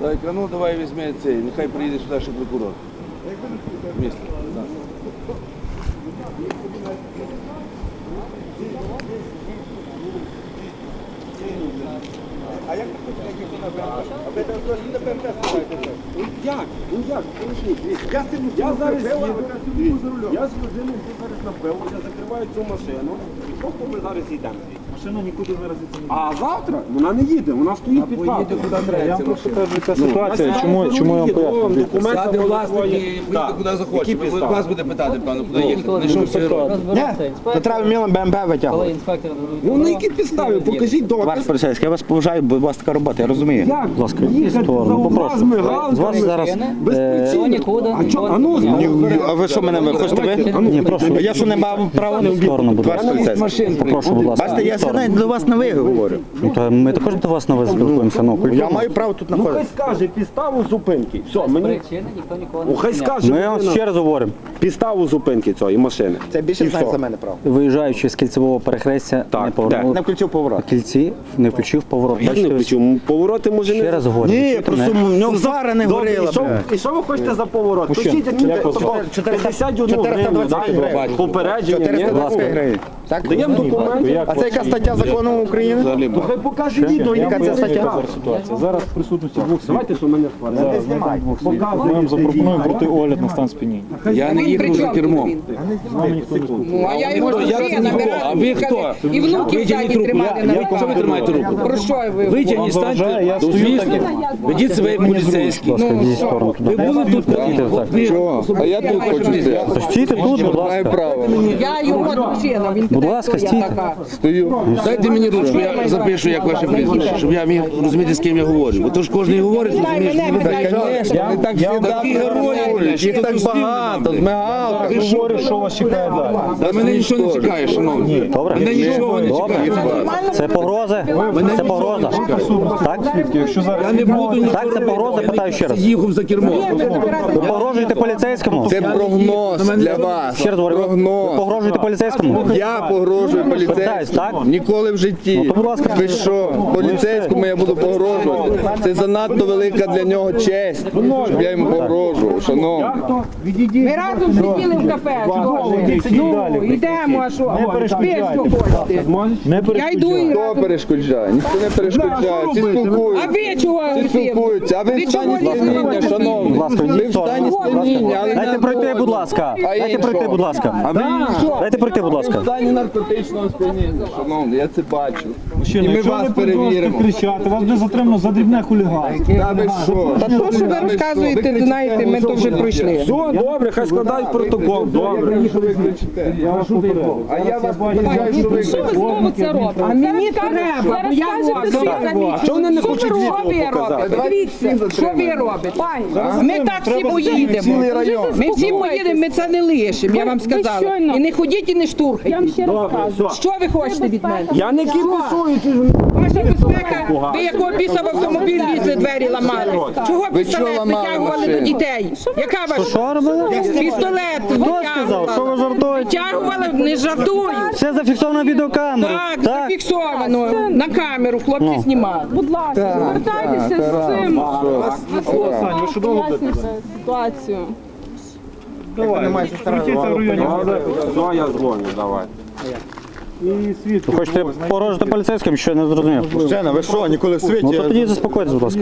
Так, а ну давай візьми цей, нехай приїде сюди ще прокурор. Місто. Да. Як? Ну як? Я з цим я зараз їду. Я з людиною йду зараз на пиво, я закриваю цю машину. І просто ми зараз йдемо. Машина нікуди виразиться не А завтра вона не їде, вона стоїть під Поїде хатою. куди треба. ця машина. кажу, яка ситуація, чому, чому я вам. Документи Сяде власник і поїде куди захоче. Вас буде питати, певно, куди їхати. Не що всі робить. То треба вміло БМП витягувати. Ну на які підстави? Покажіть доказ. поліцейський, я вас поважаю, бо у робота, я розумію. Як? Будь ласка, Їхати за угла попрошу. з. З вас зараз без е, причини. нікуди, А чо? А ну, Ні, ні, А ви що мене ви хочете ви? Ні, прошу. А я що не мав права не в сторону, будь ласка. поліцейський. Попрошу, будь ласка. Бачите, я сьогодні до вас на ви говорю. Ну, то ми також до вас на ви спілкуємося. Ну, Я культурно. маю право тут Ну хай знаходитися. скаже підставу зупинки. Все, мені. причини, ніхто нікого не Ну хай скаже Ми вам ще раз говоримо. підставу зупинки цієї машини. Це більше І знає все. за мене право. Виїжджаючи з кільцевого перехрестя, не де? повернули. Не включив поворот. Кільці не включив поворот. Я не Бачите, включу. Повороти може не ще раз говорю. Ні, просто в нього фара не Добре, горила. і що, бля. і що ви хочете за поворот? Пишіть, як вас тобто, звати? 51 гривню, 420 да, гривень. попередження, ні? 420 гривень. Так? Даємо документи. А це яка стаття закону України? Ну, Хай покаже відео, яка це стаття. Ситуація. Зараз в присутності двох. Давайте, що мене знайдемо. Ми вам запропонуємо брати огляд на стан сп'яніння. Я не їхав за кермом. З нами ніхто не спілкується. Ну, а я його Хто? Я це. А ви хто? І внуків Витягніть руку. тримали на Я- я- Що ви тримаєте руку? Про що ви? Витягніть, Вам заважає, станьте я до стою звісно. Ведіть себе як поліцейські. Ви були тут? Ви- А я тут хочу стояти. Стійте тут, будь Маю ласка. право. Я його дружина, він Будь ласка, я стійте. Стою. Дайте мені ручку, я запишу, як ваше прізвище, щоб я міг розуміти, з ким я говорю. Бо то ж кожен говорить, розумієш, питають, так. Так я всі Такі герої, Їх так багато, з мигалками. Ви що? Говорю, що вас чекає далі. Та мене нічого не чекає, шановні. Добре? Мене нічого не Добре. чекає. Це погрози? Це погроза? Так? Я не буду нічого Так, це погроза, питаю ще раз. Їхав за кермо. Ви погрожуєте поліцейському? Це прогноз для вас. Ще раз говорю, ви погрожуєте поліцейському? Я погрожую Питаюсь, поліцейському. Ніколи в житті. Ну. Ви що? Поліцейському я буду погрожувати. Це занадто велика для нього честь, щоб я йому погрожував, шановний. Ми разом сиділи в кафе. Ну, йдемо, а що? Ви що хочете? Я йду і Хто разом. перешкоджає? Ніхто не перешкоджає. Всі А спілкуються. ви чого Всі спілкуються, а ви в стані чого лізете? шановний. Будь ласка, Ви в стані але Дайте не пройти, будь ласка. А Дайте іншого? пройти, будь ласка. А ви що? Дайте пройти, будь ласка. стані наркотичного сп'яніння, шановний, я це бачу. Мужчина, І ми якщо вас ви продовжуєте перевіримо. кричати, вас буде затримано за дрібне хуліганство. Та ви що? Та то, що ви розказуєте, знаєте, ми то вже пройшли. Все, добре, хай складають протокол. Добре. Я вас попередив. А я вас попереджаю, що ви Що ви знову це робите? А мені треба, бо я можу. що. Вони не хочуть відео показати? Дивіться, що ви робите? Ми так всі поїдемо. Цілий район. Ми всі поїдемо, ми це не лишимо, я вам сказала. І не ходіть і не Я вам штурхайте. ще раз кажу. Що ви хочете від мене? Я не ж- Ваша безпека, ви якого біса в автомобіль лізли, двері ламали? Чого Ви пістолет ламали витягували машину? до дітей? Яка ваша? Що робили? Пістолет Хто сказав? Що ви жартуєте? Витягували, не жартую. Все зафіксовано відеокамерою. Так, зафіксовано. На камеру хлопці Ну. знімали. Будь ласка, звертайтеся з цим. Пояснюйте ситуацію. Давай, крутіться в районі. Все, я дзвоню, давай. Ви хочете порожити поліцейським, що я не зрозумів? Мужчина, ви що, ніколи в світі? Ну то тоді заспокойтесь, будь ласка.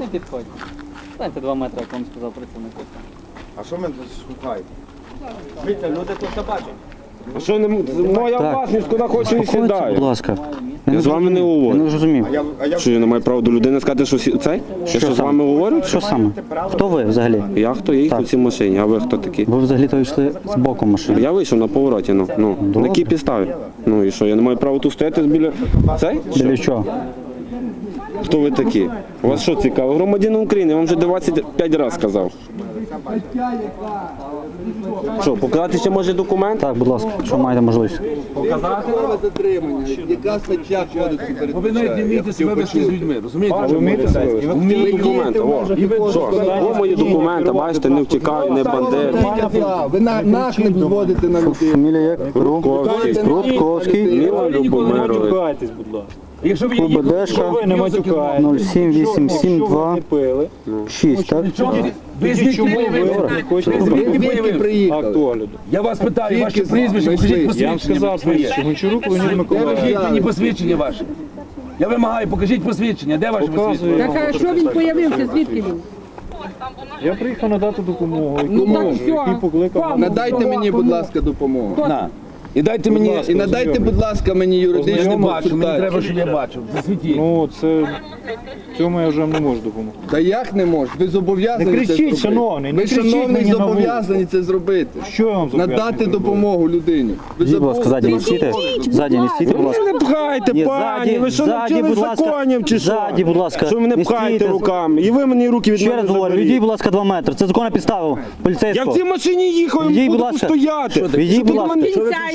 Не підходь. Станьте два метри, як вам сказав працівник. А що ми шукаємо? Дивіться, люди тут бачать. А що не моя Так. власність, куди хочу і Заспокойтесь, будь ласка. Я з вами не Я говорю. не я Що я не маю права до людини сказати, що сі- цей? Я що з саме? вами говорю? Що саме? Хто ви взагалі? Я хто? Я їхав в цій машині, а ви хто такі? Ви взагалі-то йшли з боку машини. Я вийшов на повороті, ну. ну на якій підставі? Ну і що, я не маю права тут стояти біля цей? Біля чого? Хто ви такі? У вас що цікаво? Громадянин України, я вам вже 25 разів сказав. Що, показати ще може документ? Так, будь ласка, що маєте можливість. Затримання. Яка стаття кодексу Бо ви навіть не вмієте себе вести з людьми, розумієте? А ви вмієте себе? Вмієте документи. О, що? О, мої документи, бачите, не втікаю, не бандер. Ви на наш не зводите на людей. Фамілія як? Рудковський. Рудковський. Мілан Любомирович. Чекайтесь, будь ласка. Якщо б я їхав, ви не матюкаєте. 07872 пили. 6, так? Ви звідки виявили? хочете Звідки акт огляду? Я вас питаю, ваше прізвище, покажіть Я посвідчення. вам сказав своє. що Гончарук Леонід Миколаївич. Покажіть мені посвідчення ваше. Я вимагаю, покажіть посвідчення. Де ваше посвідчення? Так а що він появився? Звідки він? Я приїхав надати допомогу. Ну так все. Який покликав Надайте мені, будь ласка, допомогу. На. І дайте мені. І надайте, будь ласка, мені Я юридичну бачу, мені треба, консультацію. щоб я бачив. Засвітіть. Ну, це цьому я вже вам не можу допомогти. Та як не можеш? Ви зобов'язані Не кричіть, це зробити. шановний, не Ви, кричіть шановний, мені на зобов'язані це зробити. Що я вам зобов'язаний Надати зробити? допомогу людині. Ви Будь ласка, забули? ззаді не стійте. Ззаді не стійте, будь ласка. Не пхайте, Ні, пані, ззаді, ви що ззаді, будь ласка. законів чи що? Ззаді, будь ласка. Що ви мене Не пхаєте стійте. руками? І ви мені руки від Ще мене раз говорю, заберіть. відійдіть, будь ласка, 2 метри. Це законна підстава Я в поліцейського. цій машині їхав, Відійдіть, і будь буду ласка. стояти. Відійдіть, будь ласка.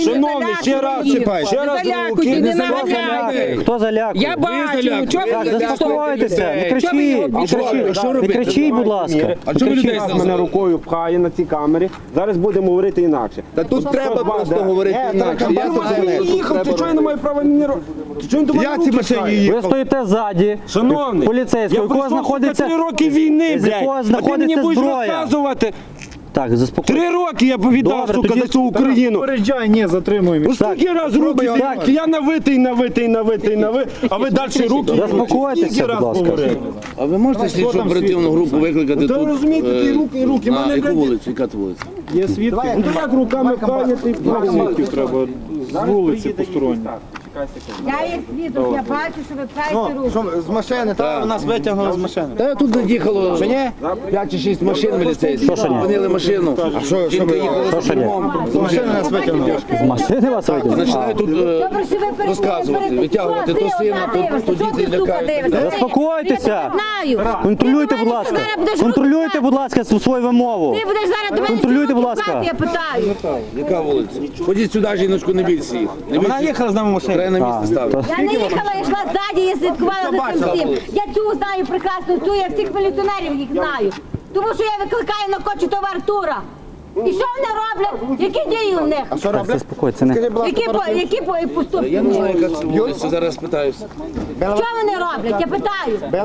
Що ви? Шановний, ще раз, ще раз руки, не мене. Хто залякує? Я бачу, чого Так, ви заспокойтеся, не кричіть, не кричіть, не кричіть, будь ласка. А чому людей Раз мене рукою пхає на цій камері. Зараз будемо говорити інакше. Та тут треба просто говорити інакше. Я Я їхав, ти чого я не маю права не Я ці машині їхав. Ви стоїте ззаді, Шановний, поліцейського, я у кого знаходиться... три роки війни, блядь, а ти мені будеш розказувати. Так, заспокойтесь. Три роки я повідав, Добре, сука, тоді- за цю Україну. Попереджай, ні, затримуємо. Ну скільки раз руки Так. я навитий, навитий, навитий, навитий, а ви далі руки. Заспокойтеся, Скільки раз будь ласка. говорили? А ви можете слідчу оперативну групу викликати Та тут? ви розумієте, е, ті руки, руки, на мене, яку вулицю? Яка це вулиця? Є свідки, Ну то як руками пхаєте і треба з вулиці посторонні. Я є свідок, я бачу, що ви пхаєте руку. З машини, так, нас витягнули з машини. Та тут їхало 5 чи 6 машин міліцейських. Що, що ні? Зупинили машину. А що, що ви Що, що ні? З машини нас витягнули. З машини вас витягнули? Починають тут е, Добре, що ви розказувати, витягувати то Що сина, то, Що діти лякають. Заспокойтеся. Знаю. Контролюйте, будь ласка. Контролюйте, будь ласка, свою вимову. Ти будеш зараз до мене Контролюйте, будь ласка. Я питаю. Яка вулиця? Ходіть сюди, жіночку, не бійся їх. Вона їхала з нами машиною. Треба на місце ставити. Я не їхала, я йшла ззаді, я слідкувала за цим всім. Я цю знаю прекрасно, цю я всіх міліціонерів їх знаю. Тому що я викликаю на кочу того Артура. І що вони роблять? Які дії у них? Так, заспокойтеся. Не... Які, по- які по- поступки? Я не знаю, яка це вулиця, зараз питаюся. Що вони роблять? Я питаю. Я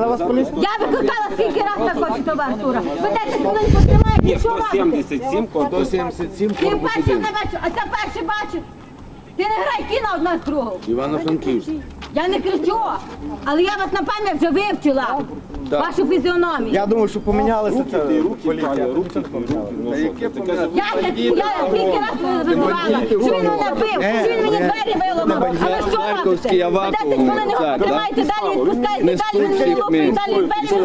викликала скільки раз на кочу того Артура. Ви 10 хвилин потримаєте, що робите? 177, 177, Ти корпус перший 1. не бачу, а це перший бачу. Ти не грай кіна одна з другого. Івано-Франківськ. Я не кричу, але я вас на пам'ять вже вивчила. Вашу фізіономію. Я думаю, що помінялися це. руки, руки, руки, руки, раз вибирала, що він мене бив, що він мені двері виламав. А ви що робите? Ви 10 хвилин його далі відпускаєте, далі він мені всіх лупить, далі двері це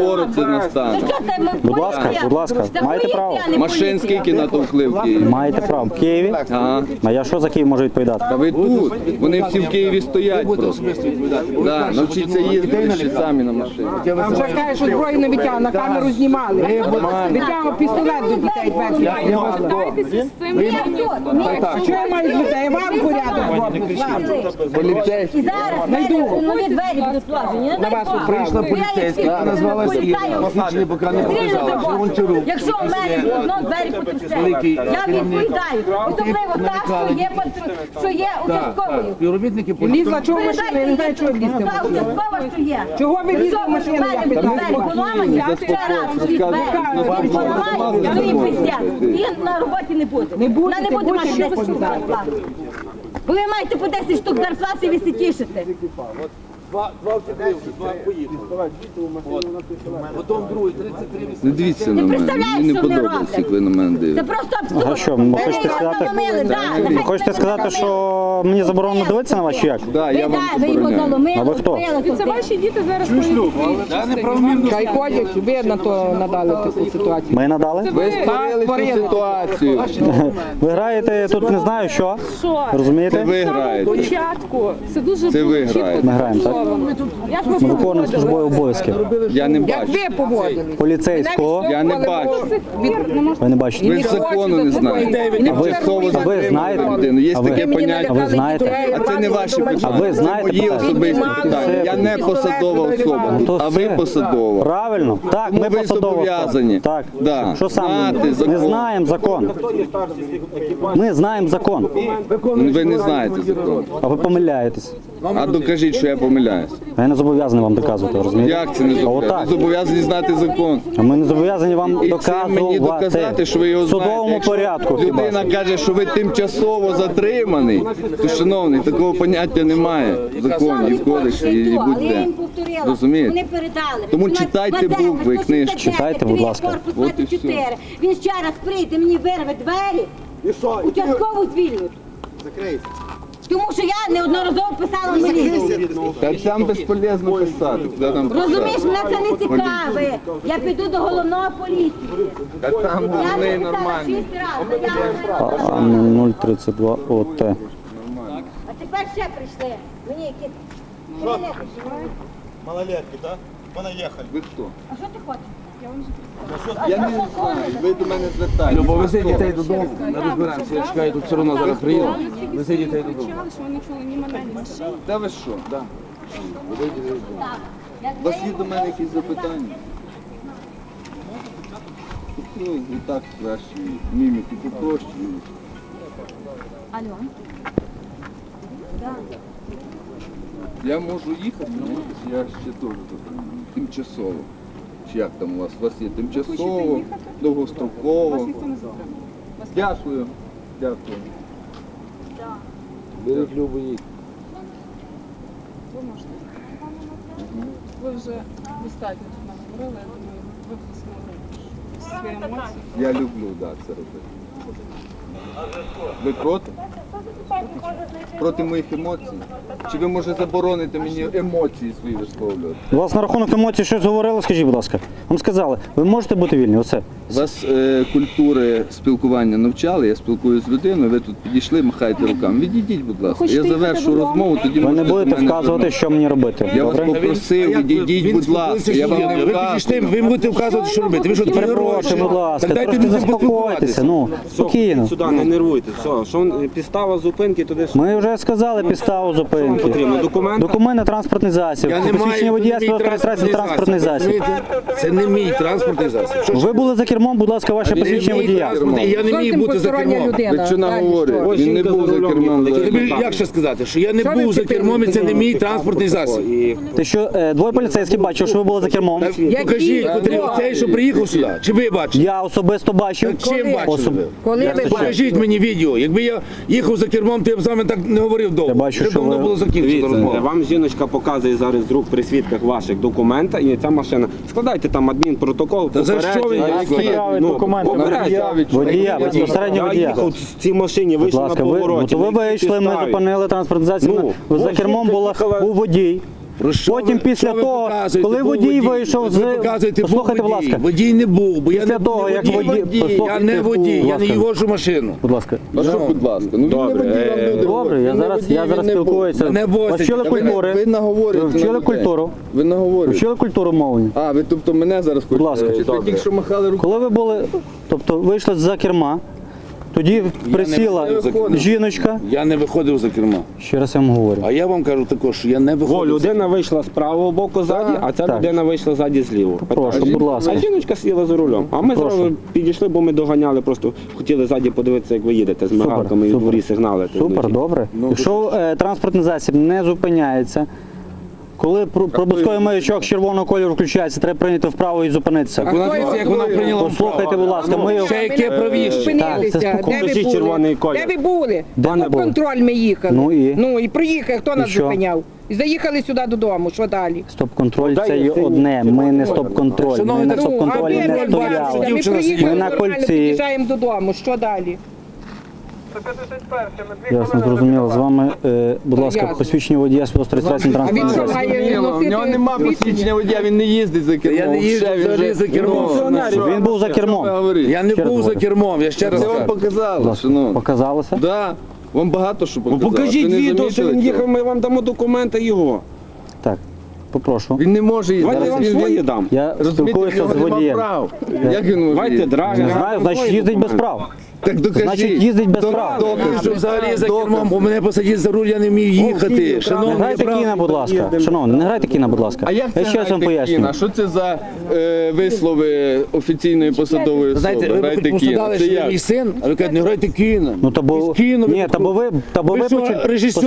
виламав. настане. Ну що це, ми Будь ласка, будь ласка, Це маєте поліція, право. а не Машин поліція. скільки натовкли в Києві? Маєте право. В Києві? Ага. А я що за Київ можу відповідати? Та ви тут. Вони всі в Києві стоять. Просто. Да, навчіться їздити ще самі на машині. А вже каже, що зброю не витягав, на камеру знімали. Витягав пістолет до дітей з цим. Ні, тут, ні. Що я маю з дітей? Вам порядок зроблю. Вам. І зараз двері, нові двері будуть сложені. Не дай вас Прийшла поліцейська, яка назвалася Ірина. Посвідчення поки не показала. Що. Якщо в мене знов двері потрясуть, я відповідаю. Особливо та, що є, що є участковою. Співробітники поліції. Лізла чого в я не знаю, чого влізти. в Та участкова, що є. Чого ви лізли в машину, я питаю? поламані, ще раз дві двері. Поламають, свої пиздять. І на роботі не буде. Не Вона не буде будете 10 штук позбавлені. зарплати. Ви маєте по 10 штук зарплати, ви се тішите. Два, два втекли вже, два поїхали. Потім другий, 33 Не дивіться на мене. представляєш, Мені не що вони подобається, як ви на мене Це дивитесь. просто абсурд. А що, ви хочете сказати- Ви хочете сказати, що мені заборонено дивитися на вас чи як? Да, Ви, я вам да, ви його забороняю. заломили, А ви хто? вбили, Це ваші діти зараз поїдуть. Хай ходять, ви на то надали таку ситуацію. Ми надали? Ви створили цю ситуацію. Ви граєте тут не знаю що. Що? Розумієте? Ви граєте. початку. Це дуже Це ви чітко граєте. Ми граємо, так? Зафіксовано. Як Ми виконуємо службові обов'язки. Я не Як бачу. ви поводили? Поліцейського. Я не бачу. Ви не бачите? Ви закону не знаєте. А ви а ви знаєте? людину. Є А ви- таке А поняття. ви знаєте? А це не ваші питання. А ви знаєте Це мої питання? особисті питання. Я не посадова особа, Ну, то а ви все. посадова. Правильно. Так, Тому ми ви посадово. зобов'язані. Так. Да. Що саме? Знати закон. знаємо закон. Ми знаємо закон. Ви не знаєте закон. А ви помиляєтесь. А докажіть, що я помиляю. вибачаюсь. А я не зобов'язаний вам доказувати, розумієте? Як це не зобов'язаний? отак. Зобов'язані знати закон. А ми не зобов'язані вам І цим мені доказати, доказувати що ви його в судовому. Якщо порядку. хіба Людина що. каже, що ви тимчасово затриманий, то шановний, такого поняття немає в законі, в кодексі і Але я будь-де. їм повторила. Розумієте? Вони передали. Тому читайте букви, 169, книжки. Читайте, будь ласка. Корпус От і 24. Він ще раз прийде, мені вирве двері, І що? І ти участкову закрийся. Тому що я неодноразово писала в міліцію. Та там безполезно писати. Куди там Розумієш, мене це не цікавить. Я піду до головного поліції. Та там Я головний писала нормальний. шість разів. заяву. А, ну, 032 ОТ. А тепер ще прийшли. Мені якісь... малолетки. Малолетки, так? Понаїхали. Ви хто? А що ти хочеш? Я не знаю. Ви до мене звертаєтесь. Любо, вези дітей додому, не розберемося. Я чекаю, тут все одно зараз приїду. Вези дітей додому. Кричали, що вони чули ні мене, ні машин. Та ви що? Я У вас є до мене якісь запитання? Ну, і так краще, міміки попроще. Алло. Я можу їхати, ні? я ще теж тут, тимчасово. Чи як там у вас? У вас є тимчасово, довгостроково. Дякую. Дякую. Беріть любу їдь. Ви можете. Ви вже достатньо тут нам говорили, я думаю, ви виснули свої емоції. Я люблю да, це робити. Ви проти? Проти моїх емоцій? Чи ви може забороните мені емоції свої висловлювати? Вас на рахунок емоцій щось говорили, скажіть, будь ласка. Вам сказали, ви можете бути вільні, оце. Вас е, культури спілкування навчали, я спілкуюся з людиною, ви тут підійшли, махаєте руками. Відійдіть, будь ласка. хочете Я завершу розмову, тоді Ви не можете будете мене вказувати, що мені робити. Я вас Добре? попросив, відійдіть, будь ласка. Я вам не Ви підійшли, вказую. ви будете вказувати, що робити. Ви що тепер Перепрошую, будь ласка, Так дайте трошки людям заспокойтеся. Ну, спокійно. Сюди не нервуйте. Все, що він- підстава зупинки, туди ж Ми вже сказали підставу зупинки. потрібно. Документи? Документ на транспортний засіб. Я не Посвідчення маю водія це не мій реєстрації транспортний засіб. Це не мій транспортний засіб. Що ж Ви були за кермом, будь ласка, ваше посвідчення водія. Я не міг бути за кермом. що наговорите? Він не був за кермом. Тобі як ще сказати, що я не був за кермом, і це не мій транспортний засіб. Ти що, е, двоє поліцейських бачив, що ви були за кермом? Покажіть, котрий оцей, що приїхав сюди. Чи ви бачите? Я особисто бачив. Чим бачили ви? Коли ви Покажіть мені відео. Якби я їхав за кермом, то я б з вами так не говорив довго. Я бачу, Вже що давно ви- було закінчено Дивіться, розмову. вам жіночка показує зараз друг при свідках ваших документа і ця машина. Складайте там адмінпротокол, Та за що ви попередження. Ну, документи? водія. Водія, безпосередньо Я водія. їхав в цій машині, Будь вийшов на ласка, ви, ну, повороті. то ви вийшли, ми підставі? зупинили транспортизацію. Ну, ви за ось кермом була їхала- був водій. Про що Потім ви- після що ви того, показуєте? коли Був водій вийшов з- Ви показуєте, був Послухайте, будь водій. ласка. Водій не був, бо я Після не того, не як водій. водій- Я послухайте, не водій, будь я не ласка. його машину. Будь ласка. А що, будь ласка? Ну він не Добре, водій, вам е, люди Добре, говорять. я Він не зараз, водій, я він зараз не був. спілкуюся. Ви вчили Та ви- культури? Ви наговорюєте Ви вчили людей. культуру? Ви наговорюєте. Вчили культуру мовлення? А, ви тобто мене зараз хочете? ласка. навчити? Ви тільки що махали рукою. Коли ви були, тобто вийшли за керма, тоді присіла виходив. жіночка. Я не виходив за керма. Ще раз я вам говорю. А я вам кажу також, що я не О, виходив. за людина вийшла з правого боку ззаді, а ця Так. людина вийшла ззаді з лівого. Прошу, будь ласка. А жіночка сіла за рулем. А ми Прошу. зразу підійшли, бо ми доганяли, просто хотіли ззаді подивитися, як ви їдете з мигалками і в супер. дворі сигналите. Супер, добре. Якщо е, транспортний засіб не зупиняється, коли пр- проблисковий маячок червоного кольору включається, треба прийняти вправо і зупинитися. Вона дивіться, як вона прийняла Послухайте, будь ласка, ми його- Ще яке правіше. Так, це спокійно. де ви Покажіть були? червоний колір. Де ви були? Де ми Стоп були? контроль ми їхали. Ну і? Ну і приїхав, хто нас що? зупиняв? І заїхали сюди додому, що далі? Стоп-контроль це є одне. Ми не стоп-контроль. Ми Шановний, на Ну, а стоп-контролі ви не не стояли. бачите, ми приїхали, Ми на нормально кольці. під'їжджаємо додому, що далі? Ясно, зрозуміло. З вами, е, будь ласка, Ясно. посвідчення водія А він транспортного засобу. В нього нема посвідчення водія, він не їздить за кермом. Я не їжджу Ще він взагалі же- за кермом. Ну, що? Він був за кермом. Ви говорите? Я не Ще раз був за говорю. кермом, я ще раз Це вам кажу. показало, шановні. Показалося? Да, вам багато що Ну, показало. покажіть Ви не відео, що замітили він цього? їхав, ми вам дамо документи його. Так, попрошу. Він не може їздити. Давайте я вам Він- свої він- дам. Я Розумієте, в спілкуюся нього з нема водієм. прав. Як він може Давайте їздити? драгер. Не знаю, значить їздить без прав. Так докажіть. Значить, їздить без Док- прав. Доказ. Що взагалі за кермом, бо мене посадять за руль, я не вмію їхати. Не Шановний, грайте кіна, будь ласка. Шановний, не грайте кіна, будь ласка. А як це Я ще раз вам грайте поясню. кіна? Що це за е, вислови офіційної посадової особи? Знаєте, ви Грайте дали, Це що як? мій син, а ви кажете, не грайте кіно. Ну, та бо... Із кіно ви Ні, та бо ви, та бо Ви ви що, почу- режисер?